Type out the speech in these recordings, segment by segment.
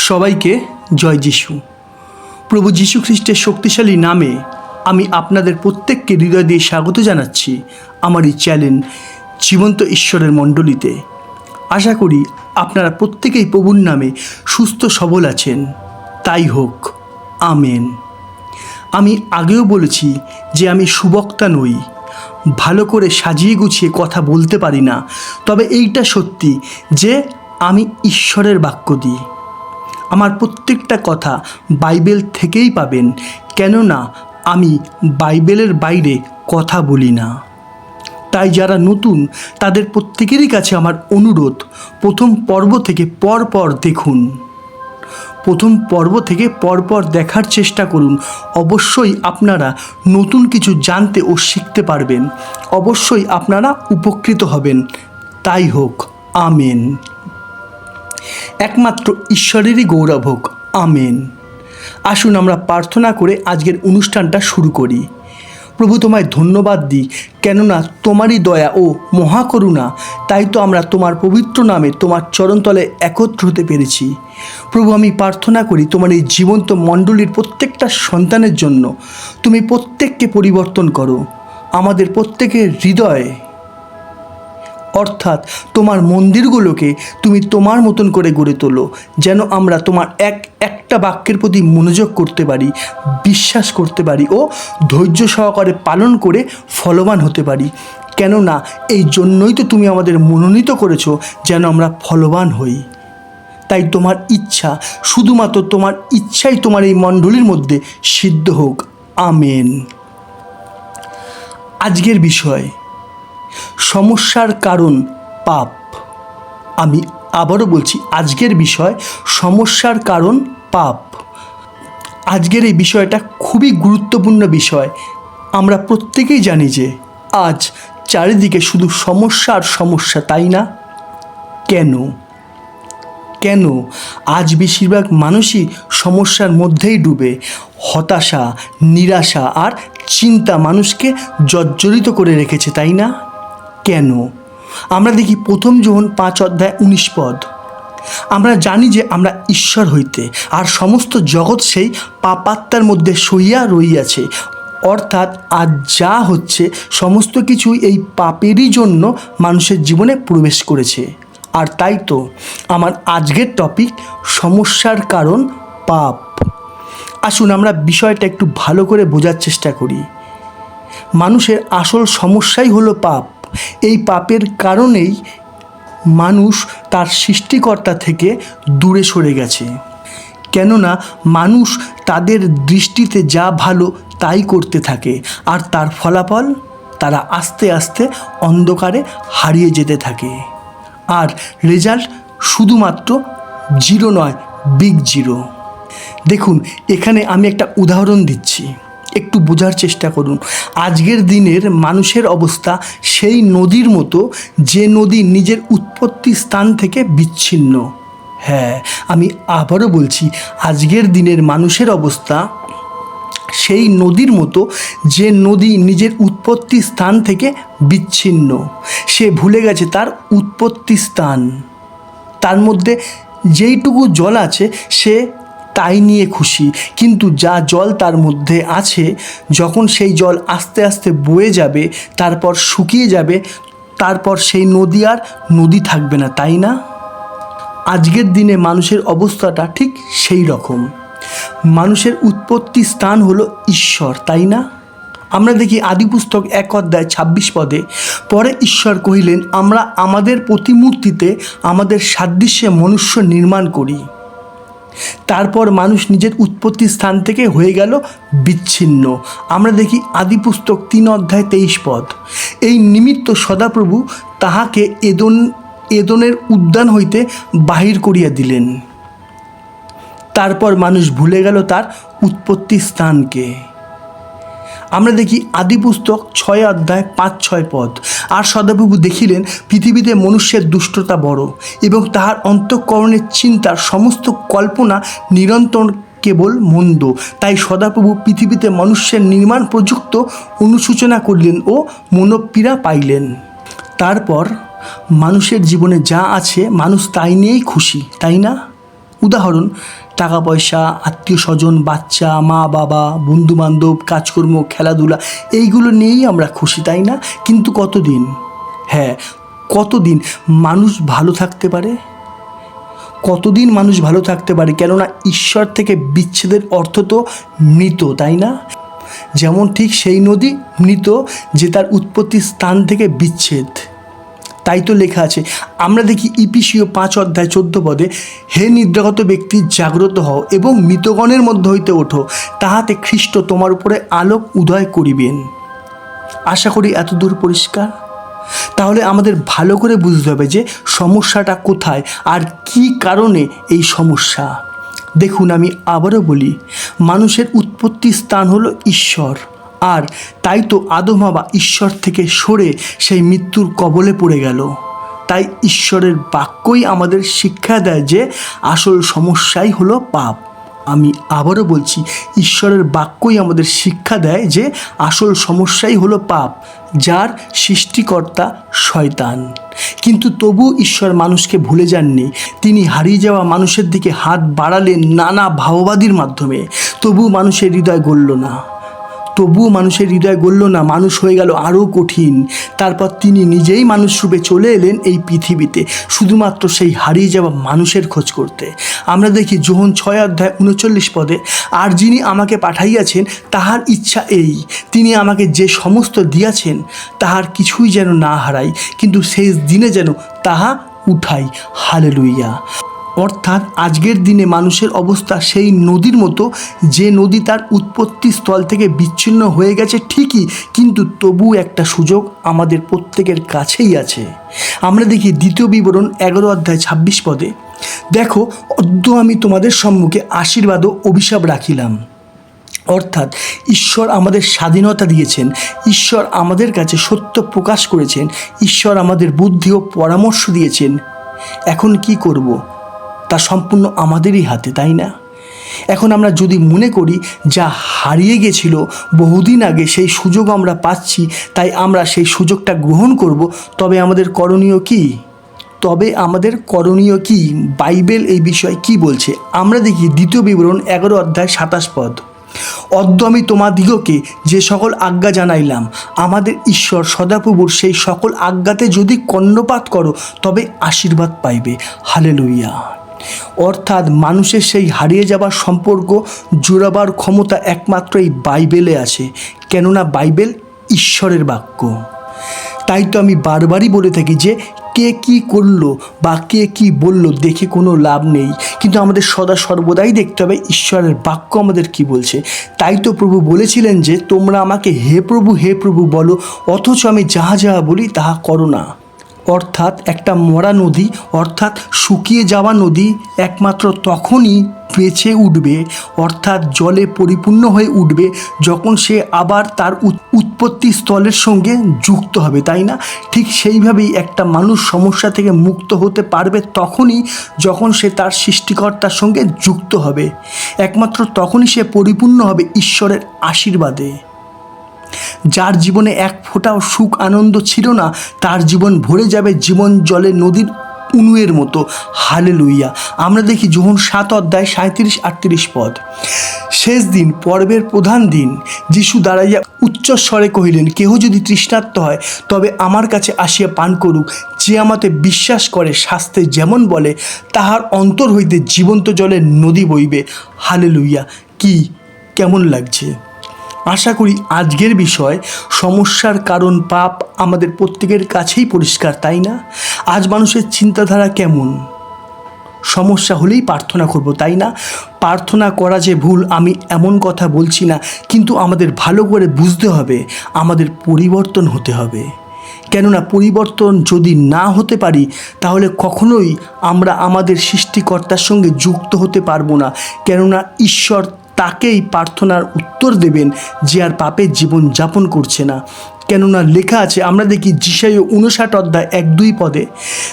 সবাইকে জয় যিশু। প্রভু যীশু খ্রিস্টের শক্তিশালী নামে আমি আপনাদের প্রত্যেককে হৃদয় দিয়ে স্বাগত জানাচ্ছি আমার এই চ্যানেল জীবন্ত ঈশ্বরের মণ্ডলীতে। আশা করি আপনারা প্রত্যেকেই প্রভুর নামে সুস্থ, সবল আছেন। তাই হোক, আমেন। আমি আগেও বলেছি যে আমি সুবক্তা নই। ভালো করে সাজিয়ে গুছিয়ে কথা বলতে পারি না। তবে এইটা সত্যি যে আমি ঈশ্বরের বাক্য দিই। আমার প্রত্যেকটা কথা বাইবেল থেকেই পাবেন। কেননা আমি বাইবেলের বাইরে কথা বলি না। তাই যারা নতুন, তাদের প্রত্যেকেরই কাছে আমার অনুরোধ, প্রথম পর্ব থেকে পর পর দেখুন। প্রথম পর্ব থেকে পরপর দেখার চেষ্টা করুন। অবশ্যই আপনারা নতুন কিছু জানতে ও শিখতে পারবেন। অবশ্যই আপনারা উপকৃত হবেন। তাই হোক, আমেন। একমাত্র ঈশ্বরেরই গৌরব হোক। আমেন। আসুন আমরা প্রার্থনা করে আজকের অনুষ্ঠানটা শুরু করি। প্রভু তোমায় ধন্যবাদ দিই, কেননা তোমারই দয়া ও মহাকরুণা, তাই তো আমরা তোমার পবিত্র নামে তোমার চরণতলে একত্র হতে পেরেছি। প্রভু, আমি প্রার্থনা করি তোমার এই জীবন্ত মণ্ডলীর প্রত্যেকটা সন্তানের জন্য তুমি প্রত্যেককে পরিবর্তন করো। আমাদের প্রত্যেকের হৃদয়ে অর্থাৎ তোমার মন্দিরগুলোকে তুমি তোমার মতন করে গড়ে তোলো, যেন আমরা তোমার এক, একটা বাক্যের প্রতি মনোযোগ করতে পারি, বিশ্বাস করতে পারি ও ধৈর্য সহকারে পালন করে ফলবান হতে পারি। কেননা এই জন্যই তো তুমি আমাদের মনোনীত করেছ, যেন আমরা ফলবান হই। তাই তোমার ইচ্ছা, শুধুমাত্র তোমার ইচ্ছাই তোমার এই মণ্ডলীর মধ্যে সিদ্ধ হোক। আমেন। আজকের বিষয় সমস্যার কারণ পাপ। আমি আবারও বলছি, আজকের বিষয় সমস্যার কারণ পাপ। আজকের এই বিষয়টা খুবই গুরুত্বপূর্ণ বিষয়। আমরা প্রত্যেকেই জানি যে আজ চারিদিকে শুধু সমস্যা আর সমস্যা, তাই না? কেন? কেন? আজ বেশিরভাগ মানুষই সমস্যার মধ্যেই ডুবে। হতাশা, নিরাশা আর চিন্তা মানুষকে জর্জরিত করে রেখেছে, তাই না? কেন? আমরা দেখি প্রথম যখন পাঁচ অধ্যায় উনিশ পদ। আমরা জানি যে আমরা ঈশ্বর হইতে, আর সমস্ত জগৎ সেই পাপাত্মার মধ্যে সইয়া রইয়াছে। অর্থাৎ আজ যা হচ্ছে, সমস্ত কিছুই এই পাপেরই জন্য মানুষের জীবনে প্রবেশ করেছে। আর তাই তো আমার আজকের টপিক সমস্যার কারণ পাপ। আসুন আমরা বিষয়টা একটু ভালো করে বোঝার চেষ্টা করি। মানুষের আসল সমস্যাই হলো পাপ। এই পাপের কারণেই মানুষ তার সৃষ্টিকর্তা থেকে দূরে সরে গেছে। কেননা মানুষ তাদের দৃষ্টিতে যা ভালো তাই করতে থাকে, আর তার ফলাফল তারা আস্তে আস্তে অন্ধকারে হারিয়ে যেতে থাকে। আর রেজাল্ট শুধুমাত্র জিরো নয়, বিগ জিরো। দেখুন, এখানে আমি একটা উদাহরণ দিচ্ছি। একটু বোঝার চেষ্টা করুন। আজকের দিনের মানুষের অবস্থা সেই নদীর মতো যে নদী নিজের উৎপত্তি স্থান থেকে বিচ্ছিন্ন। হ্যাঁ আমি আবারও বলছি, আজকের দিনের মানুষের অবস্থা সেই নদীর মতো যে নদী নিজের উৎপত্তি স্থান থেকে বিচ্ছিন্ন। সে ভুলে গেছে তার উৎপত্তি স্থান। তার মধ্যে যেইটুকু জল আছে সে তাই নিয়ে খুশি। কিন্তু যা জল তার মধ্যে আছে, যখন সেই জল আস্তে আস্তে বয়ে যাবে, তারপর শুকিয়ে যাবে, তারপর সেই নদী আর নদী থাকবে না, তাই না? আজকের দিনে মানুষের অবস্থাটা ঠিক সেই রকম। মানুষের উৎপত্তি স্থান হলো ঈশ্বর, তাই না? আমরা দেখি আদি পুস্তক এক অধ্যায় ছাব্বিশ পদে, পরে ঈশ্বর কহিলেন, আমরা আমাদের প্রতিমূর্তিতে আমাদের সাদৃশ্যে মনুষ্য নির্মাণ করি। তারপর মানুষ নিজের উৎপত্তি স্থান থেকে হয়ে গেল বিচ্ছিন্ন। আমরা দেখি আদিপুস্তক তিন অধ্যায় তেইশ পদ। এই নিমিত্ত সদাপ্রভু তাহাকে এদন, এদনের উদ্যান হইতে বাহির করিয়া দিলেন। তারপর মানুষ ভুলে গেল তার উৎপত্তি স্থানকে। আমরা দেখি আদি পুস্তক ছয় অধ্যায়, পাঁচ, ছয় পদ। আর সদাপ্রভু দেখিলেন, পৃথিবীতে মনুষ্যের দুষ্টতা বড় এবং তাহার অন্তঃকরণের চিন্তার সমস্ত কল্পনা নিরন্তর কেবল মন্দ। তাই সদাপ্রভু পৃথিবীতে মনুষ্যের নির্মাণ প্রযুক্ত অনুসূচনা করলেন ও মনোপীড়া পাইলেন। তারপর মানুষের জীবনে যা আছে, মানুষ তাই নিয়েই খুশি, তাই না? উদাহরণ টাকা পয়সা আত্মীয় স্বজন বাচ্চা, মা, বাবা বন্ধু বান্ধব কাজকর্ম, খেলাধুলা, এইগুলো নিয়েই আমরা খুশি, তাই না? কিন্তু কতদিন? হ্যাঁ কতদিন মানুষ ভালো থাকতে পারে? কতদিন মানুষ ভালো থাকতে পারে? কেননা ঈশ্বর থেকে বিচ্ছেদের অর্থ তো মৃত, তাই না? যেমন ঠিক সেই নদী মৃত যে তার উৎপত্তি স্থান থেকে বিচ্ছেদ। তাই তো লেখা আছে। আমরা দেখি ইপিসিও পাঁচ অধ্যায় চোদ্দ পদে, হে নিদ্রাগত ব্যক্তি, জাগ্রত হও এবং মৃতগণের মধ্যে হইতে ওঠো, তাহাতে খ্রিস্ট তোমার উপরে আলোক উদয় করিবেন। আশা করি এতদূর পরিষ্কার? তাহলে আমাদের ভালো করে বুঝতে হবে যে সমস্যাটা কোথায় আর কি কারণে এই সমস্যা। দেখুন, আমি আবারও বলি, মানুষের উৎপত্তি স্থান হলো ঈশ্বর। আর তাই তো আদম বাবা ঈশ্বর থেকে সরে সেই মৃত্যুর কবলে পড়ে গেল। তাই ঈশ্বরের বাক্যই আমাদের শিক্ষা দেয় যে আসল সমস্যাই হলো পাপ। আমি আবারও বলছি, ঈশ্বরের বাক্যই আমাদের শিক্ষা দেয় যে আসল সমস্যাই হলো পাপ, যার সৃষ্টিকর্তা শয়তান। কিন্তু তবু ঈশ্বর মানুষকে ভুলে যাননি। তিনি হারিয়ে যাওয়া মানুষের দিকে হাত বাড়ালেন নানা ভাওবাদীর মাধ্যমে। তবু মানুষের হৃদয় গড়ল না। তবুও মানুষের হৃদয় গড়ল না, মানুষ হয়ে গেল আরও কঠিন। তারপর তিনি নিজেই মানুষ রূপে চলে এলেন এই পৃথিবীতে, শুধুমাত্র সেই হারিয়ে যাওয়া মানুষের খোঁজ করতে। আমরা দেখি যোহন ছয় অধ্যায় উনচল্লিশ পদে, আর যিনি আমাকে পাঠাইয়াছেন, তাহার ইচ্ছা এই, তিনি আমাকে যে সমস্ত দিয়াছেন, তাহার কিছুই যেন না হারাই, কিন্তু শেষ দিনে যেন তাহা উঠাই। হালেলুইয়া। অর্থাৎ আজকের দিনে মানুষের অবস্থা সেই নদীর মতো যে নদী তার উৎপত্তি স্থল থেকে বিচ্ছিন্ন হয়ে গেছে ঠিকই, কিন্তু তবু একটা সুযোগ আমাদের প্রত্যেকের কাছেই আছে। আমরা দেখি দ্বিতীয় বিবরণ এগারো অধ্যায় ছাব্বিশ পদে। দেখো, অদ্য আমি তোমাদের সম্মুখে আশীর্বাদ ও অভিশাপ রাখিলাম। অর্থাৎ ঈশ্বর আমাদের স্বাধীনতা দিয়েছেন, ঈশ্বর আমাদের কাছে সত্য প্রকাশ করেছেন, ঈশ্বর আমাদের বুদ্ধি ও পরামর্শ দিয়েছেন। এখন কি করব? তা সম্পূর্ণ আমাদেরই হাতে, তাই না? এখন আমরা যদি মনে করি যা হারিয়ে গেছিল বহুদিন আগে, সেই সুযোগ আমরা পাচ্ছি, তাই আমরা সেই সুযোগটা গ্রহণ করব। তবে আমাদের করণীয় কি? তবে আমাদের করণীয় কি? বাইবেল এই বিষয়ে কি বলছে? আমরা দেখি দ্বিতীয় বিবরণ এগারো অধ্যায় সাতাশ পদ। অদ্য আমি তোমাদিগকে যে সকল আজ্ঞা জানাইলাম, আমাদের ঈশ্বর সদাপ্রভুর সেই সকল আজ্ঞাতে যদি কর্ণপাত করো, তবে আশীর্বাদ পাইবে। হালেলুইয়া অর্থাৎ মানুষের সেই হারিয়ে যাবার সম্পর্ক জোড়াবার ক্ষমতা একমাত্র এই বাইবেলে আছে, কেননা বাইবেল ঈশ্বরের বাক্য। তাই তো আমি বারবারই বলে থাকি যে, কে কি করল বা কে কি বলল দেখে কোনো লাভ নেই। কিন্তু আমাদের সদা সর্বদাই দেখতে হবে ঈশ্বরের বাক্য আমাদের কি বলছে। তাই তো প্রভু বলেছিলেন যে, তোমরা আমাকে হে প্রভু হে প্রভু বলো, অথচ আমি যাহা যাহা বলি তাহা করো না। অর্থাৎ একটা মরা নদী, অর্থাৎ শুকিয়ে যাওয়া নদী একমাত্র তখনই বেঁচে উঠবে, অর্থাৎ জলে পরিপূর্ণ হয়ে উঠবে যখন সে আবার তার উৎ- উৎপত্তি স্থলের সঙ্গে যুক্ত হবে, তাই না? ঠিক সেইভাবেই একটা মানুষ সমস্যা থেকে মুক্ত হতে পারবে তখনই যখন সে তার সৃষ্টিকর্তার সঙ্গে যুক্ত হবে। একমাত্র তখনই সে পরিপূর্ণ হবে ঈশ্বরের আশীর্বাদে। যার জীবনে এক ফোঁটাও সুখ আনন্দ ছিল না, তার জীবন ভরে যাবে জীবন জলে নদীর উনুয়ের মতো। হালে লুইয়া আমরা দেখি যখন সাত অধ্যায় সাঁত্রিশ আটত্রিশ পদ। শেষ দিন, পর্বের প্রধান দিন, যিশু দাঁড়াইয়া উচ্চস্বরে কহিলেন, কেহ যদি তৃষ্ণার্ত হয়, তবে আমার কাছে আসিয়া পান করুক। যে আমাতে বিশ্বাস করে শাস্ত্রে যেমন বলে, তাহার অন্তর হইতে জীবন্ত জলের নদী বইবে। হালে লুইয়া কি? কেমন লাগছে? আশা করি আজকের বিষয় সমস্যার কারণ পাপ আমাদের প্রত্যেকের কাছেই পরিষ্কার, তাই না? আজ মানুষের চিন্তাধারা কেমন? সমস্যা হলেই প্রার্থনা করব, তাই না? প্রার্থনা করা যে ভুল আমি এমন কথা বলছি না, কিন্তু আমাদের ভালো করে বুঝতে হবে, আমাদের পরিবর্তন হতে হবে। কেননা পরিবর্তন যদি না হতে পারি, তাহলে কখনোই আমরা আমাদের সৃষ্টিকর্তার সঙ্গে যুক্ত হতে পারব না। কেননা ঈশ্বর তাকেই প্রার্থনার উত্তর দেবেন যে আর পাপের জীবন যাপন করছে না। কেননা লেখা আছে, আমরা দেখি যিশাই উনষাট অধ্যায় এক দুই পদে,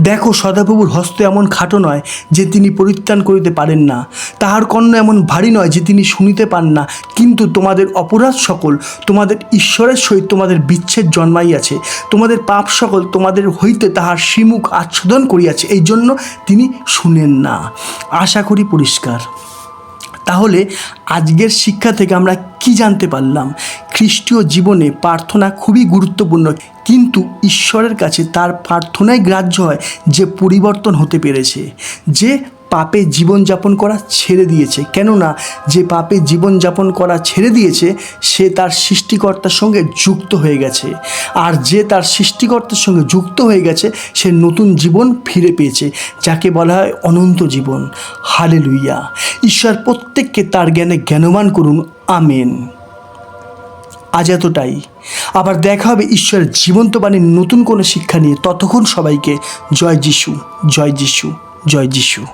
দেখো, সদাপ্রভুর হস্ত এমন খাটো নয় যে তিনি পরিত্রাণ করিতে পারেন না। তাহার কর্ণ এমন ভারী নয় যে তিনি শুনিতে পান না। কিন্তু তোমাদের অপরাধ সকল, তোমাদের ঈশ্বরের সহিত তোমাদের বিচ্ছেদ জন্মাইয়াছে। তোমাদের পাপ সকল তোমাদের হইতে তাহার শ্রীমুখ আচ্ছাদন করিয়াছে। এই জন্য তিনি শুনেন না। আশা করি পরিষ্কার। তাহলে আজকের শিক্ষা থেকে আমরা কি জানতে পারলাম? খ্রিস্টীয় জীবনে প্রার্থনা খুবই গুরুত্বপূর্ণ, কিন্তু ঈশ্বরের কাছে তার প্রার্থনায় গ্রাহ্য হয় যে পরিবর্তন হতে পেরেছে, যে পাপে জীবনযাপন করা ছেড়ে দিয়েছে। কেননা, যে পাপে জীবনযাপন করা ছেড়ে দিয়েছে, সে তার সৃষ্টিকর্তার সঙ্গে যুক্ত হয়ে গেছে। আর যে তার সৃষ্টিকর্তার সঙ্গে যুক্ত হয়ে গেছে, সে নতুন জীবন ফিরে পেয়েছে, যাকে বলা হয় অনন্ত জীবন। হালে লুইয়া ঈশ্বর প্রত্যেককে তার জ্ঞানে জ্ঞানবান করুন। আমেন। আজ এতটাই। আবার দেখা হবে ঈশ্বরের জীবন্ত বাণীর নতুন কোনো শিক্ষা নিয়ে। ততক্ষণ সবাইকে জয় যিশু জয় যিশু জয় যিশু।